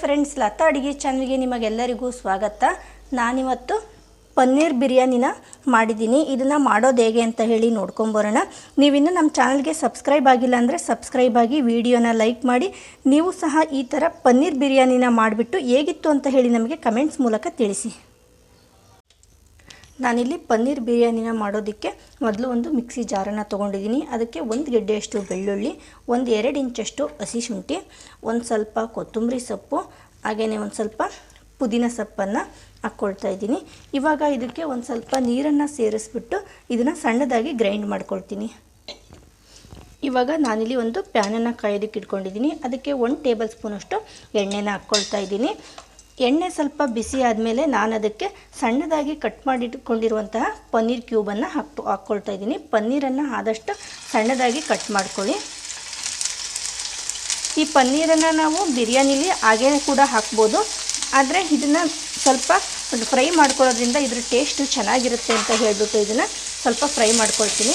Friends Lata ಅಡುಗೆ ಚಾನಲ್ಗೆ ನಿಮಗೆಲ್ಲರಿಗೂ ಸ್ವಾಗತ. ನಾನಿವತ್ತು ಪನ್ನೀರ್ ಬಿರಿಯಾನಿನ ಮಾಡಿದ್ದೀನಿ. ಇದನ್ನು ಮಾಡೋದು ಹೇಗೆ ಅಂತ ಹೇಳಿ ನೋಡ್ಕೊಂಬರೋಣ ನೀವಿನ್ನೂ ನಮ್ಮ ಚಾನಲ್ಗೆ ಸಬ್ಸ್ಕ್ರೈಬ್ ಆಗಿಲ್ಲ ಅಂದರೆ ಸಬ್ಸ್ಕ್ರೈಬ್ ಆಗಿ ವಿಡಿಯೋನ ಲೈಕ್ ಮಾಡಿ. ನೀವು ಸಹ ಈ ಥರ ಪನ್ನೀರ್ ಬಿರಿಯಾನಿನ ಮಾಡಿಬಿಟ್ಟು ಹೇಗಿತ್ತು ಅಂತ ಹೇಳಿ ನಮಗೆ ಕಮೆಂಟ್ಸ್ ಮೂಲಕ ತಿಳಿಸಿ. ನಾನಿಲ್ಲಿ ಪನ್ನೀರ್ ಬಿರಿಯಾನಿನ ಮಾಡೋದಕ್ಕೆ ಮೊದಲು ಒಂದು ಮಿಕ್ಸಿ ಜಾರನ್ನು ತೊಗೊಂಡಿದ್ದೀನಿ. ಅದಕ್ಕೆ ಒಂದು ಗೆಡ್ಡೆಯಷ್ಟು ಬೆಳ್ಳುಳ್ಳಿ, ಒಂದು ಎರಡು ಇಂಚಷ್ಟು ಹಸಿ ಶುಂಠಿ, ಒಂದು ಸ್ವಲ್ಪ ಕೊತ್ತಂಬರಿ ಸೊಪ್ಪು ಹಾಗೆಯೇ ಒಂದು ಸ್ವಲ್ಪ ಪುದೀನ ಸೊಪ್ಪನ್ನು ಹಾಕ್ಕೊಳ್ತಾ ಇದ್ದೀನಿ. ಇವಾಗ ಇದಕ್ಕೆ ಒಂದು ಸ್ವಲ್ಪ ನೀರನ್ನು ಸೇರಿಸ್ಬಿಟ್ಟು ಇದನ್ನು ಸಣ್ಣದಾಗಿ ಗ್ರೈಂಡ್ ಮಾಡ್ಕೊಳ್ತೀನಿ. ಇವಾಗ ನಾನಿಲ್ಲಿ ಒಂದು ಪ್ಯಾನನ್ನು ಕಾಯೋದಕ್ಕೆ ಇಟ್ಕೊಂಡಿದ್ದೀನಿ. ಅದಕ್ಕೆ ಒಂದು ಟೇಬಲ್ ಸ್ಪೂನಷ್ಟು ಎಣ್ಣೆನ ಹಾಕ್ಕೊಳ್ತಾ ಇದ್ದೀನಿ. ಎಣ್ಣೆ ಸ್ವಲ್ಪ ಬಿಸಿ ಆದಮೇಲೆ ನಾನು ಅದಕ್ಕೆ ಸಣ್ಣದಾಗಿ ಕಟ್ ಮಾಡಿಟ್ಕೊಂಡಿರುವಂತಹ ಪನ್ನೀರ್ ಕ್ಯೂಬನ್ನು ಹಾಕ್ತು ಹಾಕ್ಕೊಳ್ತಾ ಇದ್ದೀನಿ. ಪನ್ನೀರನ್ನು ಆದಷ್ಟು ಸಣ್ಣದಾಗಿ ಕಟ್ ಮಾಡ್ಕೊಳ್ಳಿ. ಈ ಪನ್ನೀರನ್ನು ನಾವು ಬಿರಿಯಾನಿಲಿ ಹಾಗೇ ಕೂಡ ಹಾಕ್ಬೋದು. ಆದರೆ ಇದನ್ನು ಸ್ವಲ್ಪ ಫ್ರೈ ಮಾಡ್ಕೊಳ್ಳೋದ್ರಿಂದ ಇದ್ರ ಟೇಸ್ಟು ಚೆನ್ನಾಗಿರುತ್ತೆ ಅಂತ ಹೇಳಿಬಿಟ್ಟು ಇದನ್ನು ಸ್ವಲ್ಪ ಫ್ರೈ ಮಾಡ್ಕೊಳ್ತೀನಿ.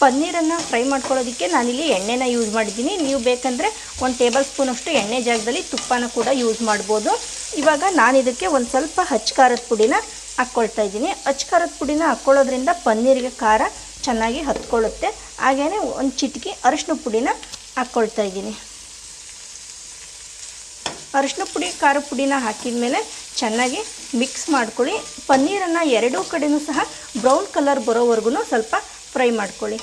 ಪನ್ನೀರನ್ನು ಫ್ರೈ ಮಾಡ್ಕೊಳ್ಳೋದಕ್ಕೆ ನಾನಿಲ್ಲಿ ಎಣ್ಣೆನ ಯೂಸ್ ಮಾಡಿದ್ದೀನಿ. ನೀವು ಬೇಕಂದರೆ ಒಂದು ಟೇಬಲ್ ಸ್ಪೂನಷ್ಟು ಎಣ್ಣೆ ಜಾಗದಲ್ಲಿ ತುಪ್ಪನ ಕೂಡ ಯೂಸ್ ಮಾಡ್ಬೋದು. ಇವಾಗ ನಾನು ಇದಕ್ಕೆ ಒಂದು ಸ್ವಲ್ಪ ಹಚ್ಚ ಖಾರದ ಪುಡಿನ ಹಾಕ್ಕೊಳ್ತಾ ಇದ್ದೀನಿ. ಹಚ್ಚ ಖಾರದ ಪುಡಿನ ಹಾಕ್ಕೊಳ್ಳೋದ್ರಿಂದ ಪನ್ನೀರಿಗೆ ಖಾರ ಚೆನ್ನಾಗಿ ಹತ್ಕೊಳ್ಳುತ್ತೆ. ಹಾಗೆಯೇ ಒಂದು ಚಿಟಿಕೆ ಅರಿಶಿನ ಪುಡಿನ ಹಾಕ್ಕೊಳ್ತಾ ಇದ್ದೀನಿ. ಅರಿಶಿನ ಪುಡಿ, ಖಾರ ಪುಡಿನ ಹಾಕಿದ ಮೇಲೆ ಚೆನ್ನಾಗಿ ಮಿಕ್ಸ್ ಮಾಡ್ಕೊಳ್ಳಿ. ಪನ್ನೀರನ್ನು ಎರಡೂ ಕಡೆಯೂ ಸಹ ಬ್ರೌನ್ ಕಲರ್ ಬರೋವರೆಗೂ ಸ್ವಲ್ಪ ಫ್ರೈ ಮಾಡ್ಕೊಳ್ಳಿ.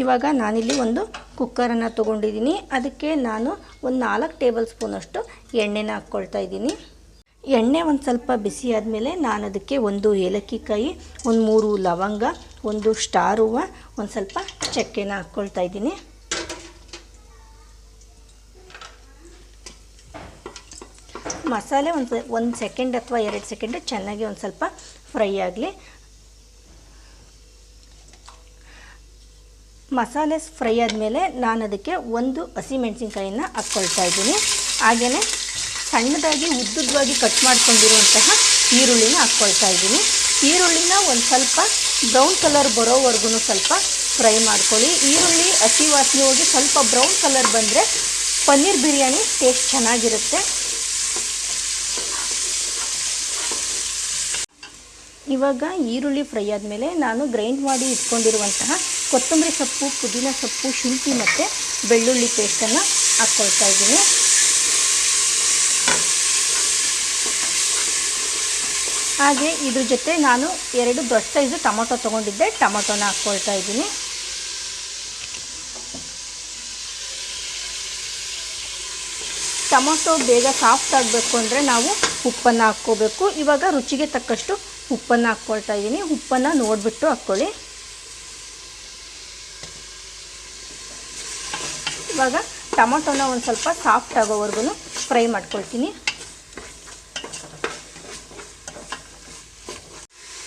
ಇವಾಗ ನಾನಿಲ್ಲಿ ಒಂದು ಕುಕ್ಕರನ್ನು ತೊಗೊಂಡಿದ್ದೀನಿ. ಅದಕ್ಕೆ ನಾನು ಒಂದು ನಾಲ್ಕು ಟೇಬಲ್ ಸ್ಪೂನಷ್ಟು ಎಣ್ಣೆನ ಹಾಕ್ಕೊಳ್ತಾ ಇದ್ದೀನಿ. ಎಣ್ಣೆ ಒಂದು ಸ್ವಲ್ಪ ಬಿಸಿ ಆದಮೇಲೆ ನಾನು ಅದಕ್ಕೆ ಒಂದು ಏಲಕ್ಕಿ ಕಾಯಿ ಒಂದು ಮೂರು ಲವಂಗ, ಒಂದು ಸ್ಟಾರ್ ಹೂವು, ಒಂದು ಸ್ವಲ್ಪ ಚಕ್ಕೆನ ಹಾಕ್ಕೊಳ್ತಾ ಇದ್ದೀನಿ. ಮಸಾಲೆ ಒಂದು ಒಂದು ಸೆಕೆಂಡ್ ಅಥವಾ ಎರಡು ಸೆಕೆಂಡ್ ಚೆನ್ನಾಗಿ ಒಂದು ಸ್ವಲ್ಪ ಫ್ರೈ ಆಗಲಿ. ಮಸಾಲೆ ಫ್ರೈ ಆದಮೇಲೆ ನಾನು ಅದಕ್ಕೆ ಒಂದು ಹಸಿಮೆಣ್ಸಿನ್ಕಾಯಿನ ಹಾಕ್ಕೊಳ್ತಾ ಇದ್ದೀನಿ. ಹಾಗೆಯೇ ಸಣ್ಣದಾಗಿ ಉದ್ದುದ್ದವಾಗಿ ಕಟ್ ಮಾಡ್ಕೊಂಡಿರುವಂತಹ ಈರುಳ್ಳಿನ ಹಾಕ್ಕೊಳ್ತಾ ಇದ್ದೀನಿ. ಈರುಳ್ಳಿನ ಒಂದು ಸ್ವಲ್ಪ ಬ್ರೌನ್ ಕಲರ್ ಬರೋವರೆಗೂ ಸ್ವಲ್ಪ ಫ್ರೈ ಮಾಡ್ಕೊಳ್ಳಿ. ಈರುಳ್ಳಿ ಹಸಿ ವಾಸನೆ ಹೋಗಿ ಸ್ವಲ್ಪ ಬ್ರೌನ್ ಕಲರ್ ಬಂದರೆ ಪನ್ನೀರ್ ಬಿರಿಯಾನಿ ಟೇಸ್ಟ್ ಚೆನ್ನಾಗಿರುತ್ತೆ. ಇವಾಗ ಈರುಳ್ಳಿ ಫ್ರೈ ಆದಮೇಲೆ ನಾನು ಗ್ರೈಂಡ್ ಮಾಡಿ ಇಟ್ಕೊಂಡಿರುವಂತಹ ಕೊತ್ತಂಬರಿ ಸೊಪ್ಪು, ಪುದೀನ ಸೊಪ್ಪು, ಶುಂಠಿ ಮತ್ತು ಬೆಳ್ಳುಳ್ಳಿ ಪೇಸ್ಟನ್ನು ಹಾಕ್ಕೊಳ್ತಾ ಇದ್ದೀನಿ. ಹಾಗೆ ಇದ್ರ ಜೊತೆ ನಾನು ಎರಡು ದೊಡ್ಡ ಸೈಜು ಟೊಮೊಟೊ ತೊಗೊಂಡಿದ್ದೆ, ಟೊಮೊಟೊನ ಹಾಕ್ಕೊಳ್ತಾ ಇದ್ದೀನಿ. ಟೊಮೊಟೊ ಬೇಗ ಸಾಫ್ಟ್ ಆಗಬೇಕು ಅಂದರೆ ನಾವು ಉಪ್ಪನ್ನು ಹಾಕ್ಕೋಬೇಕು. ಇವಾಗ ರುಚಿಗೆ ತಕ್ಕಷ್ಟು ಉಪ್ಪನ್ನು ಹಾಕ್ಕೊಳ್ತಾ ಇದ್ದೀನಿ ಉಪ್ಪನ್ನು ನೋಡಿಬಿಟ್ಟು ಹಾಕ್ಕೊಳ್ಳಿ. ಇವಾಗ ಟೊಮೊಟೊನ ಒಂದು ಸ್ವಲ್ಪ ಸಾಫ್ಟ್ ಆಗೋವರೆಗೂ ಫ್ರೈ ಮಾಡ್ಕೊಳ್ತೀನಿ.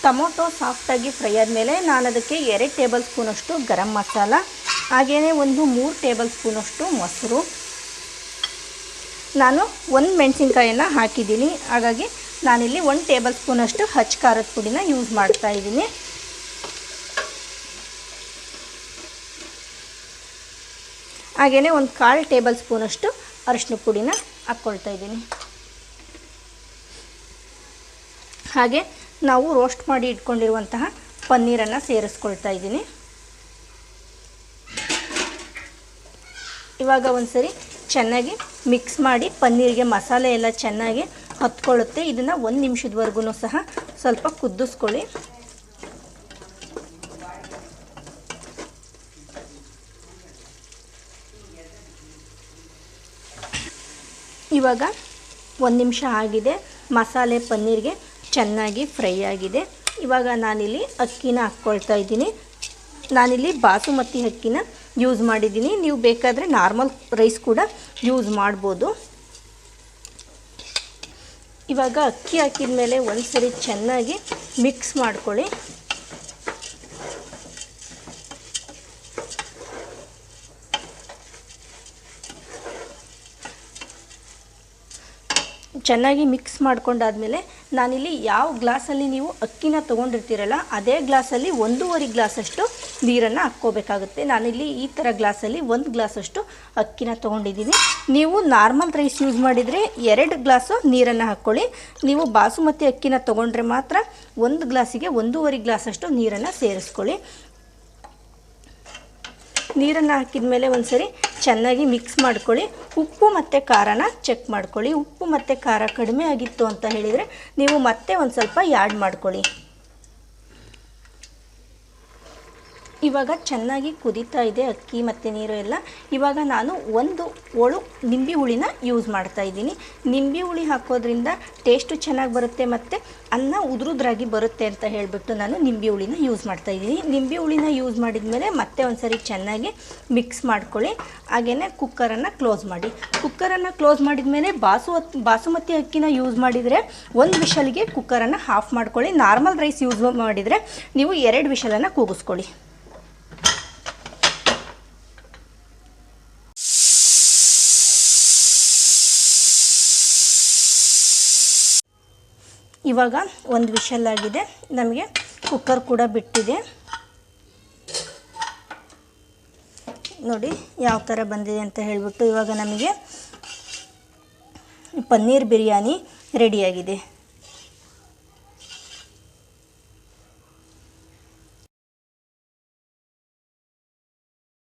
ಟೊಮೊಟೊ ಸಾಫ್ಟಾಗಿ ಫ್ರೈ ಆದಮೇಲೆ ನಾನು ಅದಕ್ಕೆ ಎರಡು ಟೇಬಲ್ ಸ್ಪೂನಷ್ಟು ಗರಂ ಮಸಾಲ ಹಾಗೆಯೇ ಒಂದು ಮೂರು ಟೇಬಲ್ ಸ್ಪೂನಷ್ಟು ಮೊಸರು. ನಾನು ಒಂದು ಮೆಣಸಿನ್ಕಾಯನ್ನು ಹಾಕಿದ್ದೀನಿ. ಹಾಗಾಗಿ ನಾನಿಲ್ಲಿ ಒಂದು ಟೇಬಲ್ ಸ್ಪೂನಷ್ಟು ಹಚ್ಚ ಖಾರದ ಪುಡಿನ ಯೂಸ್ ಮಾಡ್ತಾ ಇದ್ದೀನಿ. ಹಾಗೆಯೇ ಒಂದು ಕಾಲು ಟೇಬಲ್ ಸ್ಪೂನಷ್ಟು ಅರಿಶಿನ ಪುಡಿನ ಹಾಕ್ಕೊಳ್ತಾ ಇದ್ದೀನಿ. ಹಾಗೆ ನಾವು ರೋಸ್ಟ್ ಮಾಡಿ ಇಟ್ಕೊಂಡಿರುವಂತಹ ಪನ್ನೀರನ್ನು ಸೇರಿಸ್ಕೊಳ್ತಾ ಇದ್ದೀನಿ. ಇವಾಗ ಒಂದು ಸರಿ ಚೆನ್ನಾಗಿ ಮಿಕ್ಸ್ ಮಾಡಿ ಪನ್ನೀರಿಗೆ ಮಸಾಲೆ ಎಲ್ಲ ಚೆನ್ನಾಗಿ ಹತ್ಕೊಳ್ಳುತ್ತೆ. ಇದನ್ನು ಒಂದು ನಿಮಿಷದವರೆಗೂ ಸಹ ಸ್ವಲ್ಪ ಕುದಿಸ್ಕೊಳ್ಳಿ ಇವಾಗ ಒಂದು ನಿಮಿಷ ಆಗಿದೆ. ಮಸಾಲೆ ಪನ್ನೀರ್ಗೆ ಚೆನ್ನಾಗಿ ಫ್ರೈ ಆಗಿದೆ. ಇವಾಗ ನಾನಿಲ್ಲಿ ಅಕ್ಕಿನ ಹಾಕ್ಕೊಳ್ತಾ ಇದ್ದೀನಿ. ನಾನಿಲ್ಲಿ ಬಾಸುಮತಿ ಅಕ್ಕಿನ ಯೂಸ್ ಮಾಡಿದ್ದೀನಿ. ನೀವು ಬೇಕಾದರೆ ನಾರ್ಮಲ್ ರೈಸ್ ಕೂಡ ಯೂಸ್ ಮಾಡ್ಬೋದು. ಇವಾಗ ಅಕ್ಕಿ ಹಾಕಿದ ಮೇಲೆ ಒಂದು ಸರಿ ಚೆನ್ನಾಗಿ ಮಿಕ್ಸ್ ಮಾಡ್ಕೊಳ್ಳಿ. ಚೆನ್ನಾಗಿ ಮಿಕ್ಸ್ ಮಾಡ್ಕೊಂಡಾದಮೇಲೆ ನಾನಿಲ್ಲಿ ಯಾವ ಗ್ಲಾಸಲ್ಲಿ ನೀವು ಅಕ್ಕಿನ ತೊಗೊಂಡಿರ್ತೀರಲ್ಲ, ಅದೇ ಗ್ಲಾಸಲ್ಲಿ ಒಂದೂವರೆ ಗ್ಲಾಸಷ್ಟು ನೀರನ್ನು ಹಾಕ್ಕೋಬೇಕಾಗುತ್ತೆ. ನಾನಿಲ್ಲಿ ಈ ಥರ ಗ್ಲಾಸಲ್ಲಿ ಒಂದು ಗ್ಲಾಸಷ್ಟು ಅಕ್ಕಿನ ತೊಗೊಂಡಿದ್ದೀನಿ. ನೀವು ನಾರ್ಮಲ್ ರೈಸ್ ಯೂಸ್ ಮಾಡಿದರೆ ಎರಡು ಗ್ಲಾಸು ನೀರನ್ನು ಹಾಕ್ಕೊಳ್ಳಿ. ನೀವು ಬಾಸುಮತಿ ಅಕ್ಕಿನ ತೊಗೊಂಡ್ರೆ ಮಾತ್ರ ಒಂದು ಗ್ಲಾಸಿಗೆ ಒಂದೂವರೆ ಗ್ಲಾಸಷ್ಟು ನೀರನ್ನು ಸೇರಿಸ್ಕೊಳ್ಳಿ. ನೀರನ್ನು ಹಾಕಿದ ಮೇಲೆ ಒಂದು ಸರಿ ಚೆನ್ನಾಗಿ ಮಿಕ್ಸ್ ಮಾಡ್ಕೊಳ್ಳಿ. ಉಪ್ಪು ಮತ್ತು ಖಾರನ ಚೆಕ್ ಮಾಡ್ಕೊಳ್ಳಿ. ಉಪ್ಪು ಮತ್ತು ಖಾರ ಕಡಿಮೆ ಆಗಿತ್ತು ಅಂತ ಹೇಳಿದರೆ ನೀವು ಮತ್ತೆ ಒಂದು ಸ್ವಲ್ಪ ಯಾಡ್ ಮಾಡ್ಕೊಳ್ಳಿ. ಇವಾಗ ಚೆನ್ನಾಗಿ ಕುದೀತಾ ಇದೆ ಅಕ್ಕಿ ಮತ್ತು ನೀರು ಎಲ್ಲ. ಇವಾಗ ನಾನು ಒಂದು ಒಳು ನಿಂಬೆ ಹುಳಿನ ಯೂಸ್ ಮಾಡ್ತಾ ಇದ್ದೀನಿ. ನಿಂಬೆ ಹುಳಿ ಹಾಕೋದ್ರಿಂದ ಟೇಸ್ಟು ಚೆನ್ನಾಗಿ ಬರುತ್ತೆ ಮತ್ತು ಅನ್ನ ಉದುರುದ್ರಾಗಿ ಬರುತ್ತೆ ಅಂತ ಹೇಳಿಬಿಟ್ಟು ನಾನು ನಿಂಬೆ ಹುಳಿನ ಯೂಸ್ ಮಾಡ್ತಾ ಇದ್ದೀನಿ. ನಿಂಬೆ ಹುಳಿನ ಯೂಸ್ ಮಾಡಿದ ಮೇಲೆ ಮತ್ತೆ ಒಂದು ಸರಿ ಚೆನ್ನಾಗಿ ಮಿಕ್ಸ್ ಮಾಡ್ಕೊಳ್ಳಿ. ಹಾಗೆಯೇ ಕುಕ್ಕರನ್ನು ಕ್ಲೋಸ್ ಮಾಡಿ. ಕುಕ್ಕರನ್ನು ಕ್ಲೋಸ್ ಮಾಡಿದ ಮೇಲೆ ಬಾಸು ಬಾಸುಮತಿ ಅಕ್ಕಿನ ಯೂಸ್ ಮಾಡಿದರೆ ಒಂದು ವಿಷಲ್ಗೆ ಕುಕ್ಕರನ್ನು ಆಫ್ ಮಾಡ್ಕೊಳ್ಳಿ. ನಾರ್ಮಲ್ ರೈಸ್ ಯೂಸ್ ಮಾಡಿದರೆ ನೀವು ಎರಡು ವಿಷಲನ್ನು ಕೂಗಿಸ್ಕೊಳ್ಳಿ. ಇವಾಗ ಒಂದು ವಿಷಲ್ ಆಗಿದೆ. ನಮಗೆ ಕುಕ್ಕರ್ ಕೂಡ ಬಿಟ್ಟಿದೆ. ನೋಡಿ ಯಾವ ಥರ ಬಂದಿದೆ ಅಂತ ಹೇಳಿಬಿಟ್ಟು ಇವಾಗ ನಮಗೆ ಪನ್ನೀರ್ ಬಿರಿಯಾನಿ ರೆಡಿಯಾಗಿದೆ